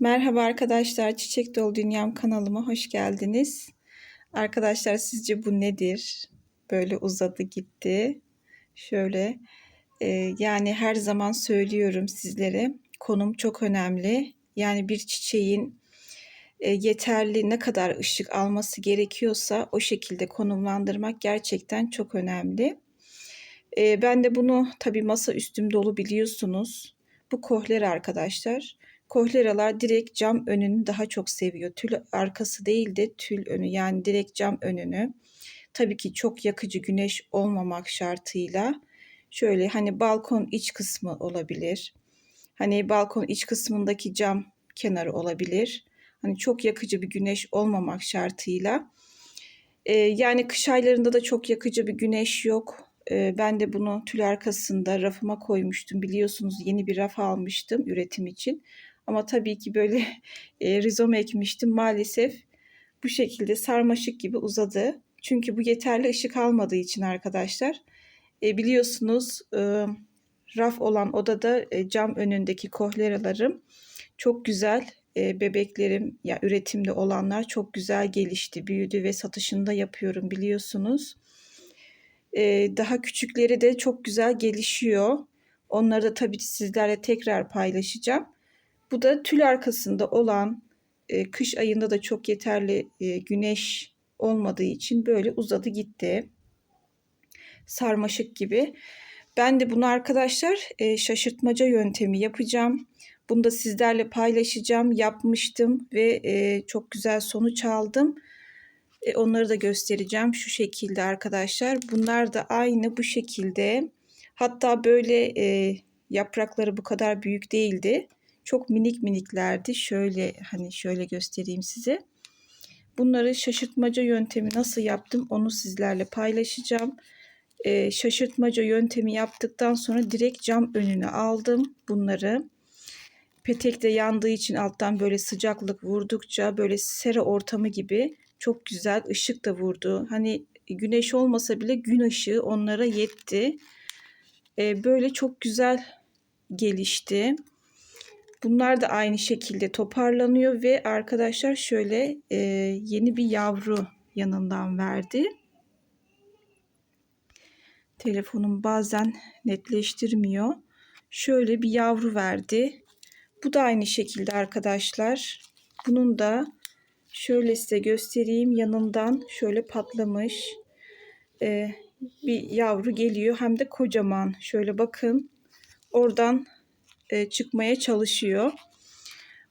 Merhaba arkadaşlar, Çiçek Dolu Dünyam kanalıma hoş geldiniz. Arkadaşlar sizce bu nedir? Böyle uzadı gitti. Şöyle e, yani her zaman söylüyorum sizlere konum çok önemli. Yani bir çiçeğin e, yeterli ne kadar ışık alması gerekiyorsa o şekilde konumlandırmak gerçekten çok önemli. E, ben de bunu tabii masa üstüm dolu biliyorsunuz. Bu kohler arkadaşlar. Kohleralar direkt cam önünü daha çok seviyor. Tül arkası değil de tül önü yani direkt cam önünü. Tabii ki çok yakıcı güneş olmamak şartıyla şöyle hani balkon iç kısmı olabilir. Hani balkon iç kısmındaki cam kenarı olabilir. Hani çok yakıcı bir güneş olmamak şartıyla. Ee, yani kış aylarında da çok yakıcı bir güneş yok. Ee, ben de bunu tül arkasında rafıma koymuştum. Biliyorsunuz yeni bir raf almıştım üretim için. Ama tabii ki böyle e, rizom ekmiştim. Maalesef bu şekilde sarmaşık gibi uzadı. Çünkü bu yeterli ışık almadığı için arkadaşlar. E, biliyorsunuz e, raf olan odada e, cam önündeki kohleralarım çok güzel e, bebeklerim ya üretimde olanlar çok güzel gelişti, büyüdü ve satışında yapıyorum biliyorsunuz. E, daha küçükleri de çok güzel gelişiyor. Onları da tabii sizlerle tekrar paylaşacağım. Bu da tül arkasında olan e, kış ayında da çok yeterli e, güneş olmadığı için böyle uzadı gitti. Sarmaşık gibi. Ben de bunu arkadaşlar e, şaşırtmaca yöntemi yapacağım. Bunu da sizlerle paylaşacağım. Yapmıştım ve e, çok güzel sonuç aldım. E, onları da göstereceğim şu şekilde arkadaşlar. Bunlar da aynı bu şekilde. Hatta böyle e, yaprakları bu kadar büyük değildi. Çok minik miniklerdi. Şöyle hani şöyle göstereyim size. Bunları şaşırtmaca yöntemi nasıl yaptım onu sizlerle paylaşacağım. Ee, şaşırtmaca yöntemi yaptıktan sonra direkt cam önüne aldım bunları. Petek de yandığı için alttan böyle sıcaklık vurdukça böyle sera ortamı gibi çok güzel ışık da vurdu. Hani güneş olmasa bile gün ışığı onlara yetti. Ee, böyle çok güzel gelişti. Bunlar da aynı şekilde toparlanıyor ve arkadaşlar şöyle e, yeni bir yavru yanından verdi. Telefonum bazen netleştirmiyor. Şöyle bir yavru verdi. Bu da aynı şekilde arkadaşlar. Bunun da şöyle size göstereyim. Yanından şöyle patlamış e, bir yavru geliyor. Hem de kocaman. Şöyle bakın. Oradan e, çıkmaya çalışıyor.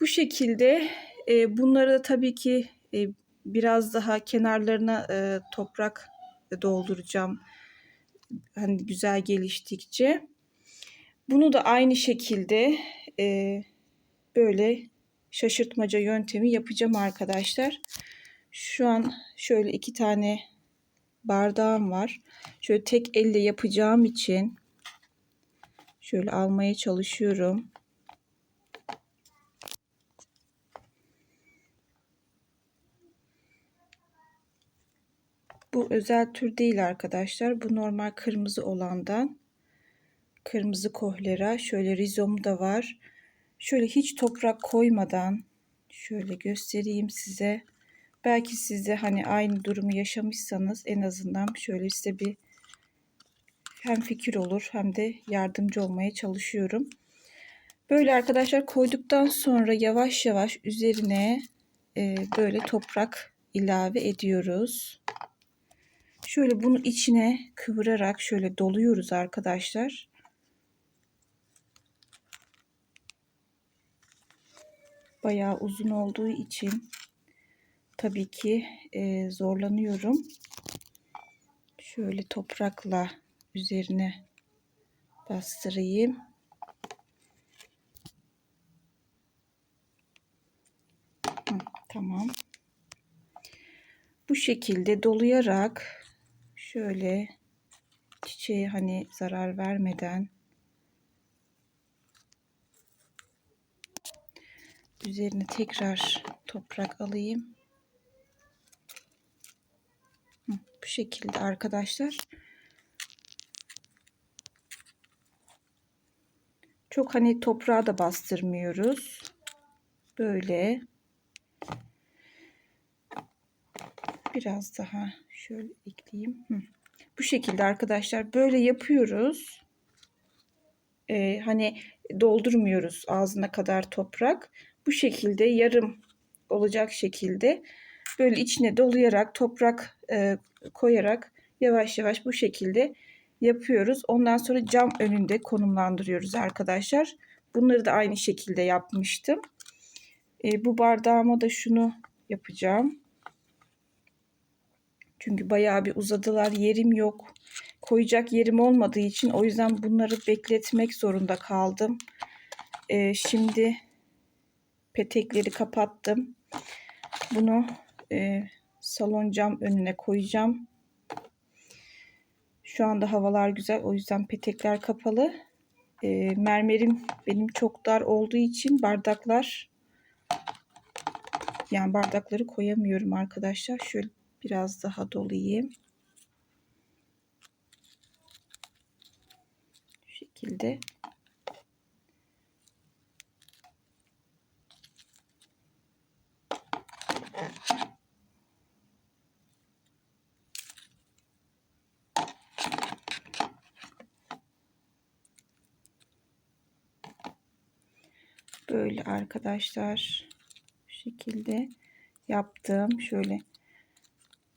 Bu şekilde e, bunları da tabii ki e, biraz daha kenarlarına e, toprak dolduracağım. Hani güzel geliştikçe. Bunu da aynı şekilde e, böyle şaşırtmaca yöntemi yapacağım arkadaşlar. Şu an şöyle iki tane bardağım var. Şöyle tek elle yapacağım için Şöyle almaya çalışıyorum. Bu özel tür değil arkadaşlar. Bu normal kırmızı olandan. Kırmızı kohlera. Şöyle rizom da var. Şöyle hiç toprak koymadan şöyle göstereyim size. Belki size hani aynı durumu yaşamışsanız en azından şöyle size bir hem fikir olur hem de yardımcı olmaya çalışıyorum. Böyle arkadaşlar koyduktan sonra yavaş yavaş üzerine e, böyle toprak ilave ediyoruz. Şöyle bunu içine kıvırarak şöyle doluyoruz arkadaşlar. Bayağı uzun olduğu için tabii ki e, zorlanıyorum. Şöyle toprakla üzerine bastırayım. Hı, tamam. Bu şekilde dolayarak şöyle çiçeğe hani zarar vermeden üzerine tekrar toprak alayım. Hı, bu şekilde arkadaşlar. Çok hani toprağa da bastırmıyoruz. Böyle. Biraz daha şöyle ekleyeyim. Hı. Bu şekilde arkadaşlar böyle yapıyoruz. Ee, hani doldurmuyoruz ağzına kadar toprak. Bu şekilde yarım olacak şekilde böyle içine dolayarak toprak e, koyarak yavaş yavaş bu şekilde yapıyoruz. Ondan sonra cam önünde konumlandırıyoruz arkadaşlar. Bunları da aynı şekilde yapmıştım. E, bu bardağıma da şunu yapacağım. Çünkü bayağı bir uzadılar. Yerim yok. Koyacak yerim olmadığı için o yüzden bunları bekletmek zorunda kaldım. E, şimdi petekleri kapattım. Bunu e, salon cam önüne koyacağım. Şu anda havalar güzel. O yüzden petekler kapalı. E, mermerim benim çok dar olduğu için bardaklar yani bardakları koyamıyorum arkadaşlar. Şöyle biraz daha dolayayım. Şu şekilde. Böyle arkadaşlar bu şekilde yaptım. Şöyle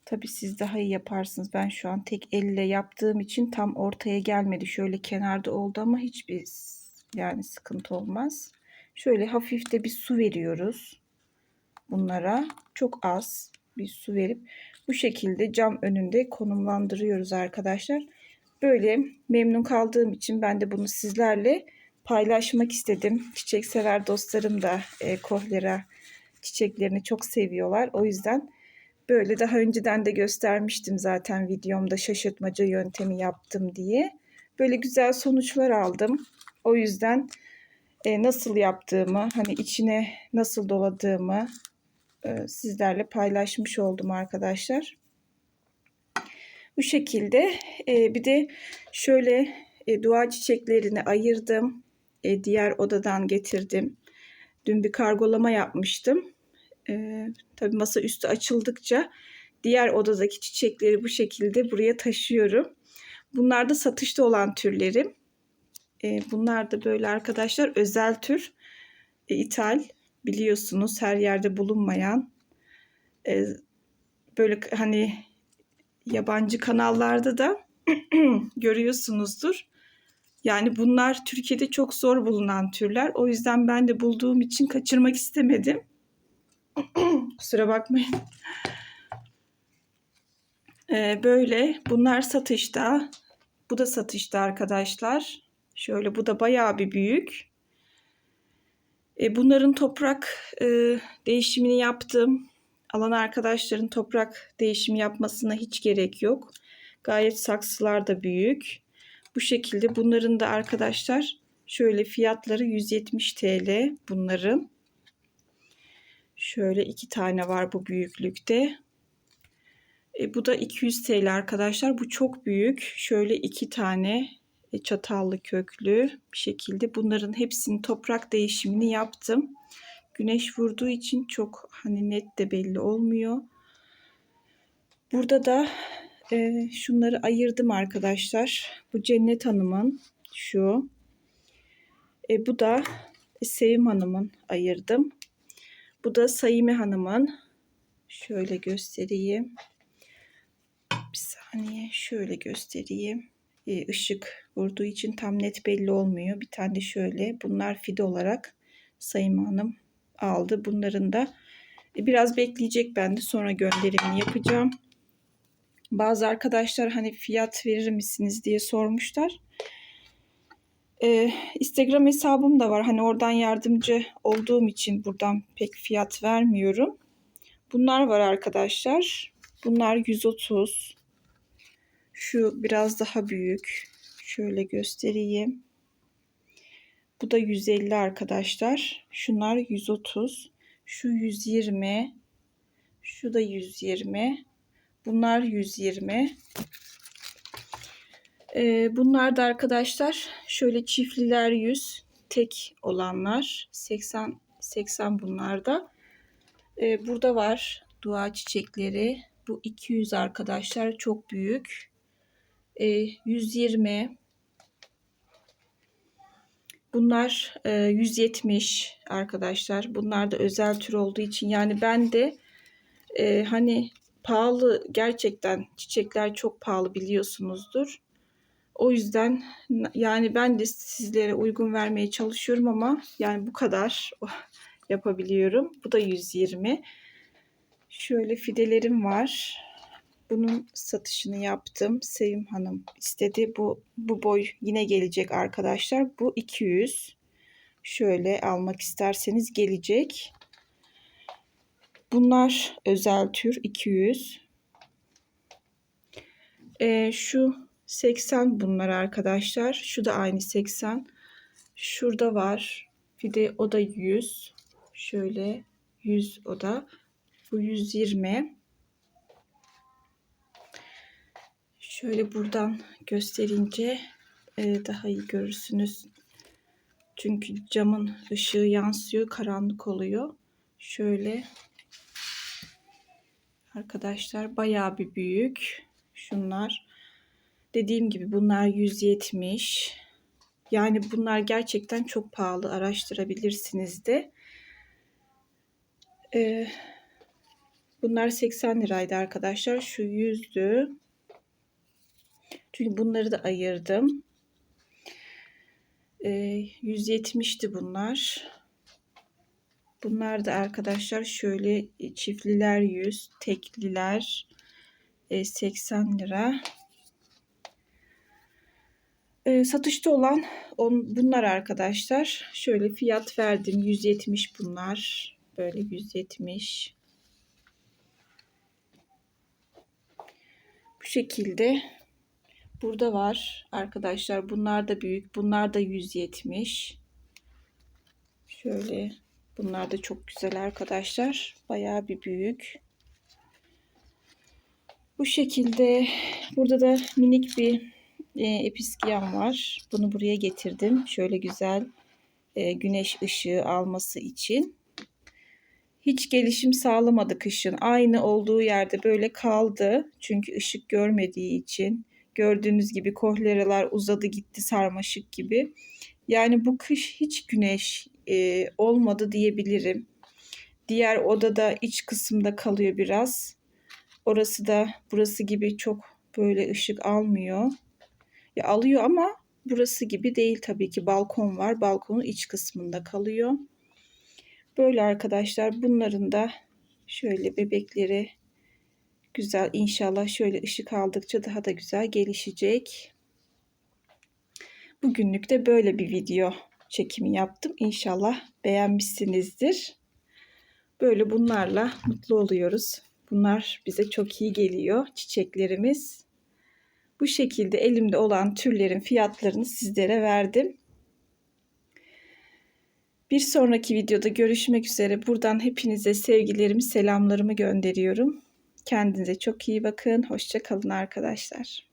tabi siz daha iyi yaparsınız. Ben şu an tek elle yaptığım için tam ortaya gelmedi. Şöyle kenarda oldu ama hiçbir yani sıkıntı olmaz. Şöyle hafif de bir su veriyoruz. Bunlara çok az bir su verip bu şekilde cam önünde konumlandırıyoruz arkadaşlar. Böyle memnun kaldığım için ben de bunu sizlerle paylaşmak istedim. Çiçek sever dostlarım da e, kohlera çiçeklerini çok seviyorlar. O yüzden böyle daha önceden de göstermiştim zaten videomda şaşırtmaca yöntemi yaptım diye. Böyle güzel sonuçlar aldım. O yüzden e, nasıl yaptığımı, hani içine nasıl doladığımı e, sizlerle paylaşmış oldum arkadaşlar. Bu şekilde e, bir de şöyle e, dua çiçeklerini ayırdım e, diğer odadan getirdim. Dün bir kargolama yapmıştım. E, tabii masa üstü açıldıkça diğer odadaki çiçekleri bu şekilde buraya taşıyorum. Bunlar da satışta olan türlerim. E, bunlar da böyle arkadaşlar özel tür. E, ithal biliyorsunuz her yerde bulunmayan. E, böyle hani yabancı kanallarda da görüyorsunuzdur. Yani bunlar Türkiye'de çok zor bulunan türler. O yüzden ben de bulduğum için kaçırmak istemedim. Kusura bakmayın. Ee, böyle bunlar satışta. Bu da satışta arkadaşlar. Şöyle bu da bayağı bir büyük. Ee, bunların toprak e, değişimini yaptım. Alan arkadaşların toprak değişimi yapmasına hiç gerek yok. Gayet saksılar da büyük. Bu şekilde bunların da arkadaşlar şöyle fiyatları 170 TL bunların. Şöyle iki tane var bu büyüklükte. E, bu da 200 TL arkadaşlar. Bu çok büyük. Şöyle iki tane e, çatallı köklü bir şekilde bunların hepsinin toprak değişimini yaptım. Güneş vurduğu için çok hani net de belli olmuyor. Burada da e, şunları ayırdım arkadaşlar. Bu Cennet Hanım'ın şu. E, bu da Sevim Hanım'ın ayırdım. Bu da Sayime Hanım'ın. Şöyle göstereyim. Bir saniye şöyle göstereyim. E, ışık vurduğu için tam net belli olmuyor. Bir tane de şöyle. Bunlar fide olarak Sayime Hanım aldı. Bunların da e, biraz bekleyecek ben de sonra gönderimini yapacağım. Bazı arkadaşlar hani fiyat verir misiniz diye sormuşlar. Ee, Instagram hesabım da var. Hani oradan yardımcı olduğum için buradan pek fiyat vermiyorum. Bunlar var arkadaşlar. Bunlar 130. Şu biraz daha büyük. Şöyle göstereyim. Bu da 150 arkadaşlar. Şunlar 130. Şu 120. Şu da 120. Bunlar 120. Ee, bunlar da arkadaşlar şöyle çiftliler 100, tek olanlar 80 80 bunlarda. Ee, burada var dua çiçekleri. Bu 200 arkadaşlar çok büyük. Ee, 120 Bunlar e, 170 arkadaşlar. Bunlar da özel tür olduğu için yani ben de e, hani pahalı gerçekten çiçekler çok pahalı biliyorsunuzdur. O yüzden yani ben de sizlere uygun vermeye çalışıyorum ama yani bu kadar yapabiliyorum. Bu da 120. Şöyle fidelerim var. Bunun satışını yaptım. Sevim Hanım istedi. Bu bu boy yine gelecek arkadaşlar. Bu 200. Şöyle almak isterseniz gelecek. Bunlar özel tür 200. Ee, şu 80 bunlar arkadaşlar. Şu da aynı 80. Şurada var. Bir de o da 100. Şöyle 100 o da. Bu 120. Şöyle buradan gösterince e, daha iyi görürsünüz. Çünkü camın ışığı yansıyor, karanlık oluyor. Şöyle arkadaşlar bayağı bir büyük. Şunlar dediğim gibi bunlar 170. Yani bunlar gerçekten çok pahalı. Araştırabilirsiniz de. Ee, bunlar 80 liraydı arkadaşlar. Şu 100'dü. Çünkü bunları da ayırdım. Ee, 170'ti bunlar. Bunlar da arkadaşlar şöyle çiftliler 100, tekliler 80 lira. E, satışta olan on, bunlar arkadaşlar. Şöyle fiyat verdim. 170 bunlar. Böyle 170. Bu şekilde. Burada var arkadaşlar. Bunlar da büyük. Bunlar da 170. Şöyle. Bunlar da çok güzel arkadaşlar. Bayağı bir büyük. Bu şekilde. Burada da minik bir e, episkiyam var. Bunu buraya getirdim. Şöyle güzel e, güneş ışığı alması için. Hiç gelişim sağlamadı kışın. Aynı olduğu yerde böyle kaldı. Çünkü ışık görmediği için. Gördüğünüz gibi kohleralar uzadı gitti sarmaşık gibi. Yani bu kış hiç güneş e, olmadı diyebilirim. Diğer odada iç kısımda kalıyor biraz. Orası da burası gibi çok böyle ışık almıyor. Ya alıyor ama burası gibi değil tabii ki balkon var. Balkonun iç kısmında kalıyor. Böyle arkadaşlar bunların da şöyle bebekleri güzel inşallah şöyle ışık aldıkça daha da güzel gelişecek. Bugünlük de böyle bir video çekimi yaptım. İnşallah beğenmişsinizdir. Böyle bunlarla mutlu oluyoruz. Bunlar bize çok iyi geliyor çiçeklerimiz. Bu şekilde elimde olan türlerin fiyatlarını sizlere verdim. Bir sonraki videoda görüşmek üzere. Buradan hepinize sevgilerimi, selamlarımı gönderiyorum. Kendinize çok iyi bakın. Hoşça kalın arkadaşlar.